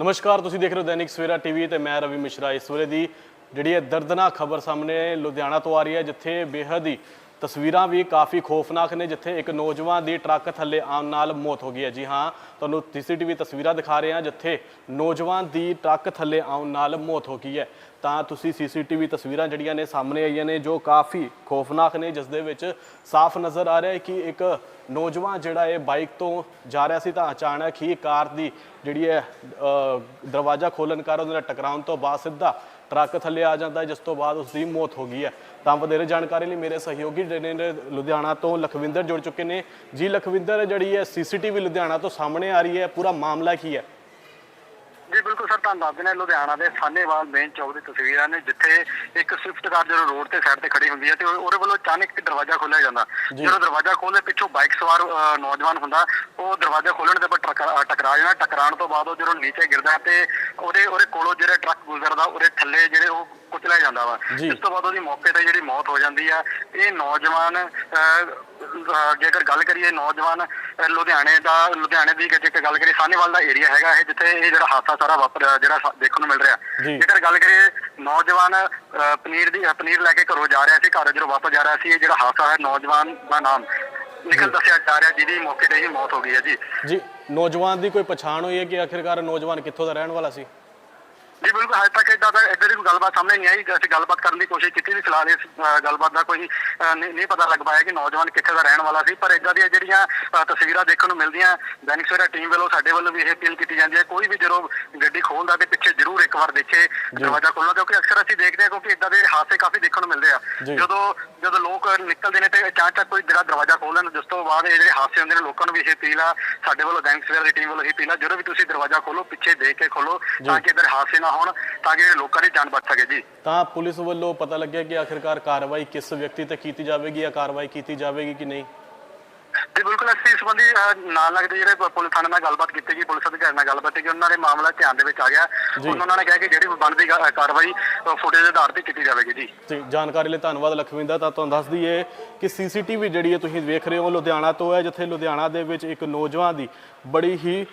ਨਮਸਕਾਰ, ਤੁਸੀਂ ਦੇਖ ਰਹੇ ਹੋ ਦੈਨਿਕ ਸਵੇਰਾ ਟੀਵੀ ਤੇ ਮੈਂ ਰਵੀ ਮਿਸ਼ਰਾ। ਇਸ ਵੇਲੇ ਦੀ ਜਿਹੜੀ ਇਹ ਦਰਦਨਾਕ ਖਬਰ ਸਾਹਮਣੇ ਲੁਧਿਆਣਾ ਤੋਂ ਆ ਰਹੀ ਹੈ, ਜਿੱਥੇ ਬੇਹੱਦ ਹੀ ਤਸਵੀਰਾਂ ਵੀ ਕਾਫੀ ਖੌਫਨਾਕ ਨੇ, ਜਿੱਥੇ ਇੱਕ ਨੌਜਵਾਨ ਦੀ ਟਰੱਕ ਥੱਲੇ ਆਉਣ ਨਾਲ ਮੌਤ ਹੋ ਗਈ ਹੈ। ਜੀ ਹਾਂ, ਤੁਹਾਨੂੰ ਸੀਸੀਟੀਵੀ ਤਸਵੀਰਾਂ ਦਿਖਾ ਰਹੇ ਹਾਂ, ਜਿੱਥੇ ਨੌਜਵਾਨ ਦੀ ਟਰੱਕ ਥੱਲੇ ਆਉਣ ਨਾਲ ਮੌਤ ਹੋ ਗਈ ਹੈ। ਤਾਂ ਤੁਸੀਂ ਸੀਸੀਟੀਵੀ ਤਸਵੀਰਾਂ ਜਿਹੜੀਆਂ ਨੇ ਸਾਹਮਣੇ ਆਈਆਂ ਨੇ, ਜੋ ਕਾਫੀ ਖੌਫਨਾਕ ਨੇ, ਜਿਸ ਦੇ ਵਿੱਚ ਸਾਫ਼ ਨਜ਼ਰ ਆ ਰਿਹਾ ਹੈ ਕਿ ਇੱਕ ਨੌਜਵਾਨ ਜਿਹੜਾ ਇਹ ਬਾਈਕ ਤੋਂ ਜਾ ਰਿਹਾ ਸੀ ਤਾਂ ਅਚਾਨਕ ਹੀ ਕਾਰ ਦੀ ਜਿਹੜੀ ਹੈ ਦਰਵਾਜ਼ਾ ਖੋਲਣ ਕਾਰਨ ਉਹਦੇ ਨਾਲ ਟਕਰਾਉਣ ਤੋਂ ਬਾਅਦ ਸਿੱਧਾ ਟਰੱਕ ਥੱਲੇ ਆ ਜਾਂਦਾ ਜਿਸ ਤੋਂ ਬਾਅਦ ਉਸ ਦੀ ਮੌਤ ਹੋ ਗਈ ਹੈ। ਤਾਂ ਵਧੇਰੇ ਜਾਣਕਾਰੀ ਲਈ ਮੇਰੇ ਸਹਿਯੋਗੀ ਜਿਹੜੇ ਨੇ ਲੁਧਿਆਣਾ ਤੋਂ ਲਖਵਿੰਦਰ ਜੁੜ ਚੁੱਕੇ ਨੇ। ਜੀ ਲਖਵਿੰਦਰ, ਜਿਹੜੀ ਹੈ, ਸੀਸੀਟੀਵੀ ਲੁਧਿਆਣਾ ਤੋਂ ਸਾਹਮਣੇ ਆ ਰਹੀ ਹੈ। ਪੂਰਾ ਮਾਮਲਾ ਕੀ ਹੈ? ਜੀ ਬਿਲਕੁਲ ਸਰ ਤੁਹਾਨੂੰ ਦੱਸ ਦਿੰਦੇ ਲੁਧਿਆਣਾ ਦੇ ਸਾਹਨੇਵਾਲ ਮੇਨ ਚੌਕ ਦੀ ਤਸਵੀਰਾਂ ਨੇ ਜਿੱਥੇ ਇੱਕ ਸਵਿਫਟ ਕਾਰ ਜਦੋਂ ਰੋਡ ਤੇ ਸਾਈਡ ਤੇ ਖੜੀ ਹੁੰਦੀ ਹੈ ਤੇ ਉਹ- ਉਹਦੇ ਵੱਲੋਂ ਅਚਾਨਕ ਇੱਕ ਦਰਵਾਜ਼ਾ ਖੋਲ੍ਹਿਆ ਜਾਂਦਾ। ਜਦੋਂ ਦਰਵਾਜ਼ਾ ਖੋਲ੍ਹਦੇ ਪਿੱਛੋਂ ਬਾਈਕ ਸਵਾਰ ਨੌਜਵਾਨ ਹੁੰਦਾ ਉਹ ਦਰਵਾਜ਼ਾ ਖੋਲ੍ਹਣ ਦੇ ਪਰ ਟਕਰਾ ਟਕਰਾ ਜਾਣਾ ਟਕਰਾਉਣ ਤੋਂ ਬਾਅਦ ਉਹ ਜਦੋਂ ਨੀਚੇ ਗਿਰਦਾ ਤੇ ਉਹਦੇ ਉਹਦੇ ਕੋਲੋਂ ਜਿਹੜਾ ਟਰੱਕ ਗੁਜ਼ਰਦਾ ਉਹਦੇ ਥੱਲੇ ਜਿਹੜੇ ਉਹ ਕੁਚਲਿਆ ਜਾਂਦਾ ਵਾ। ਇਸ ਤੋਂ ਬਾਅਦ ਉਹਦੀ ਮੌਕੇ ਤੇ ਜਿਹੜੀ ਮੌਤ ਹੋ ਜਾਂਦੀ ਆ ਇਹ ਨੌਜਵਾਨ ਜੇਕਰ ਗੱਲ ਕਰੀਏ ਨੌਜਵਾਨ ਲੁਧਿਆਣੇ ਦਾ ਲੁਧਿਆਣੇ ਦੀ ਜੇਕਰ ਗੱਲ ਕਰੀਏ ਸਾਹਨੇਵਾਲ ਦਾ ਏਰੀਆ ਹੈਗਾ ਇਹ ਜਿੱਥੇ ਇਹ ਜਿਹੜਾ ਹਾਦਸਾ ਸਾਰਾ ਵਾਪਰਿਆ ਜਿਹੜਾ ਦੇਖਣ ਨੂੰ ਮਿਲ ਰਿਹਾ। ਜੇਕਰ ਗੱਲ ਕਰੀਏ ਨੌਜਵਾਨ ਪਨੀਰ ਦੀ ਪਨੀਰ ਲੈ ਕੇ ਘਰੋਂ ਜਾ ਰਿਹਾ ਸੀ ਘਰ ਜਦੋਂ ਵਾਪਸ ਜਾ ਰਿਹਾ ਸੀ ਇਹ ਜਿਹੜਾ ਹਾਦਸਾ ਹੈ ਨੌਜਵਾਨ ਦਾ ਨਾਮ ਨਿਕਲ ਦੱਸਿਆ ਜਾ ਰਿਹਾ ਜਿਹਦੀ ਮੌਕੇ ਤੇ ਹੀ ਮੌਤ ਹੋ ਗਈ ਹੈ ਜੀ। ਜੀ ਨੌਜਵਾਨ ਦੀ ਕੋਈ ਪਛਾਣ ਹੋਈ ਹੈ ਕਿ ਆਖਿਰਕਾਰ ਨੌਜਵਾਨ ਕਿੱਥੋਂ ਦਾ ਰਹਿਣ ਵਾਲਾ ਸੀ? ਜੀ ਬਿਲਕੁਲ ਹਜੇ ਤੱਕ ਇਦਾਂ ਦਾ ਇਦਾਂ ਦੀ ਕੋਈ ਗੱਲਬਾਤ ਸਾਹਮਣੇ ਨਹੀਂ ਆਈ। ਅਸੀਂ ਗੱਲਬਾਤ ਕਰਨ ਦੀ ਕੋਸ਼ਿਸ਼ ਕੀਤੀ ਵੀ ਫਿਲਹਾਲ ਇਸ ਗੱਲਬਾਤ ਦਾ ਕੋਈ ਨਹੀਂ ਨਹੀਂ ਪਤਾ ਲੱਗ ਪਾਇਆ ਕਿ ਨੌਜਵਾਨ ਕਿੱਥੇ ਦਾ ਰਹਿਣ ਵਾਲਾ ਸੀ। ਪਰ ਇਦਾਂ ਦੀਆਂ ਜਿਹੜੀਆਂ ਤਸਵੀਰਾਂ ਦੇਖਣ ਨੂੰ ਮਿਲਦੀਆਂ ਦੈਨਿਕ ਸਵੇਰਾ ਟੀਮ ਵੱਲੋਂ ਸਾਡੇ ਵੱਲੋਂ ਵੀ ਇਹ ਅਪੀਲ ਕੀਤੀ ਜਾਂਦੀ ਹੈ। ਕੋਈ ਵੀ ਜਦੋਂ ਗੱਡੀ ਖੋਲਦਾ ਤੇ ਪਿੱਛੇ ਜ਼ਰੂਰ ਇੱਕ ਵਾਰ ਦੇਖੇ ਦਰਵਾਜ਼ਾ ਖੋਲ੍ਹਣਾ ਕਿਉਂਕਿ ਅਕਸਰ ਅਸੀਂ ਦੇਖਦੇ ਹਾਂ ਕਿਉਂਕਿ ਇਦਾਂ ਦੇ ਹਾਦਸੇ ਕਾਫੀ ਦੇਖਣ ਨੂੰ ਮਿਲਦੇ ਆ। ਜੀ। ਜਦੋਂ ਜਦੋਂ ਲੋਕ ਨਿਕਲਦੇ ਨੇ ਤੇ ਅਚਾਨਕ ਕੋਈ ਜਿਹੜਾ ਦਰਵਾਜ਼ਾ ਖੋਲ੍ਹਦੇ ਨੇ ਜਿਸ ਤੋਂ ਬਾਅਦ ਇਹ ਜਿਹੜੇ ਹਾਦਸੇ ਹੁੰਦੇ ਨੇ ਲੋਕਾਂ ਨੂੰ ਵੀ ਇਹ ਅਪੀਲ ਆ ਸਾਡੇ ਵੱਲੋਂ ਸਵੇਰਾ ਦੀ ਟੀਮ ਵੱਲੋਂ ਇਹ ਅਪੀਲ ਆ ਜਦੋਂ ਵੀ ਤੁਸੀਂ ਦਰਵਾਜ਼ਾ ਖੋਲੋ ਪਿੱਛੇ ਦੇਖ ਕੇ ਖੋਲੋ ਤਾਂ ਕਿ ਇਧਰ ਹਾਦਸੇ ਨਾ ਹੋਣ ਤਾਂ ਕਿ ਲੋਕਾਂ ਦੀ ਜਾਨ ਬਚ ਸਕੇ ਜੀ। ਤਾਂ ਪੁਲਿਸ ਵੱਲੋਂ ਪਤਾ ਲੱਗਿਆ ਕਿ ਆਖਿਰਕਾਰ ਕਾਰਵਾਈ ਕਿਸ ਵਿਅਕਤੀ ਤੇ ਕੀਤੀ ਜਾਵੇਗੀ ਜਾਂ ਕਾਰਵਾਈ ਕੀਤੀ ਜਾਵੇਗੀ ਕਿ ਨਹੀਂ? ਜੀ ਬਿਲਕੁਲ ਅਸੀਂ ਇਸ ਸੰਬੰਧੀ ਨਾਲ ਲੱਗਦੇ ਜਿਹੜੇ ਪੁਲਿਸ ਥਾਣੇ ਨਾਲ ਗੱਲਬਾਤ ਕੀਤੀ ਗਈ ਪੁਲਿਸ ਅਧਿਕਾਰੀ ਨਾਲ ਗੱਲਬਾਤ ਕੀਤੀ ਉਹਨਾਂ ਦੇ ਮਾਮਲਾ ਧਿਆਨ ਦੇ ਵਿੱਚ ਆ ਗਿਆ। ਜੀ। ਉਹਨਾਂ ਨੇ ਕਿਹਾ ਕਿ ਜਿਹੜੀ ਬਣਦੀ ਕਾਰਵਾਈ ਫੁਟੇਜ ਦੇ ਆਧਾਰ ਤੇ ਕੀਤੀ ਜਾਵੇਗੀ ਜੀ। ਤੇ ਜਾਣਕਾਰੀ ਲਈ ਧੰਨਵਾਦ ਲਖਵਿੰਦਰ। ਤਾਂ ਤੁਹਾਨੂੰ ਦੱਸ ਦਈਏ ਕਿ ਸੀਸੀਟੀਵੀ ਜਿਹੜੀ ਹੈ ਤੁਸੀਂ ਵੇਖ ਰਹੇ ਹੋ ਲੁਧਿਆਣਾ ਤੋਂ ਹੈ ਜਿੱਥੇ ਲੁਧਿਆਣਾ ਦੇ ਵਿੱਚ ਇੱਕ ਨੌਜਵਾਨ ਦੀ ਬੜੀ ਹੀ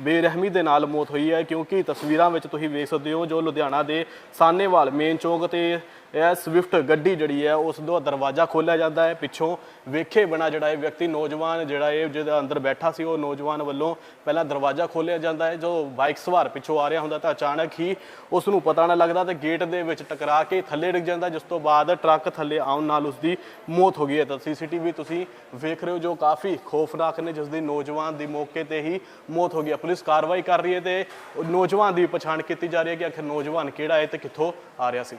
ਬੇਰਹਿਮੀ ਦੇ ਨਾਲ ਮੌਤ ਹੋਈ ਹੈ ਕਿਉਂਕਿ ਤਸਵੀਰਾਂ ਵਿੱਚ ਤੁਸੀਂ ਵੇਖ ਸਕਦੇ ਹੋ ਜੋ ਲੁਧਿਆਣਾ ਦੇ ਸਾਹਨੇਵਾਲ ਮੇਨ ਚੌਂਕ ਤੇ ਇਹ ਸਵਿਫਟ ਗੱਡੀ ਜਿਹੜੀ ਹੈ, ਉਸ ਦਾ ਦਰਵਾਜ਼ਾ ਖੋਲ੍ਹਿਆ ਜਾਂਦਾ ਹੈ। ਪਿੱਛੋਂ ਵੇਖੇ ਬਣਾ ਜਿਹੜਾ ਇਹ ਵਿਅਕਤੀ ਨੌਜਵਾਨ ਜਿਹੜਾ ਇਹ ਜਿਹਦੇ ਅੰਦਰ ਬੈਠਾ ਸੀ, ਉਹ ਨੌਜਵਾਨ ਵੱਲੋਂ ਪਹਿਲਾਂ ਦਰਵਾਜ਼ਾ ਖੋਲ੍ਹਿਆ ਜਾਂਦਾ ਹੈ। ਜੋ ਬਾਈਕ ਸਵਾਰ ਪਿੱਛੋਂ ਆ ਰਿਹਾ ਹੁੰਦਾ ਤਾਂ ਅਚਾਨਕ ਹੀ ਉਸ ਨੂੰ ਪਤਾ ਨਾ ਲੱਗਦਾ ਤੇ ਗੇਟ ਦੇ ਵਿੱਚ ਟਕਰਾ ਕੇ ਥੱਲੇ ਡਿੱਗ ਜਾਂਦਾ, ਜਿਸ ਤੋਂ ਬਾਅਦ ਟਰੱਕ ਥੱਲੇ ਆਉਣ ਨਾਲ ਉਸ ਦੀ ਮੌਤ ਹੋ ਗਈ ਹੈ। ਤਾਂ ਸੀਸੀਟੀਵੀ ਤੁਸੀਂ ਵੇਖ ਰਹੇ ਹੋ, ਜੋ ਕਾਫੀ ਖੌਫਨਾਕ ਨੇ, ਜਿਸ ਦੀ ਨੌਜਵਾਨ ਦੀ ਮੌਕੇ ਤੇ ਹੀ ਮੌਤ ਹੋ ਗਈ ਹੈ। ਪੁਲਿਸ ਕਾਰਵਾਈ ਕਰ ਰਹੀ ਹੈ ਤੇ ਨੌਜਵਾਨ ਦੀ ਪਛਾਣ ਕੀਤੀ ਜਾ ਰਹੀ ਹੈ ਕਿ ਆਖਿਰ ਨੌਜਵਾਨ ਕਿਹੜਾ ਹੈ ਤੇ ਕਿੱਥੋਂ ਆ ਰਿਹਾ ਸੀ।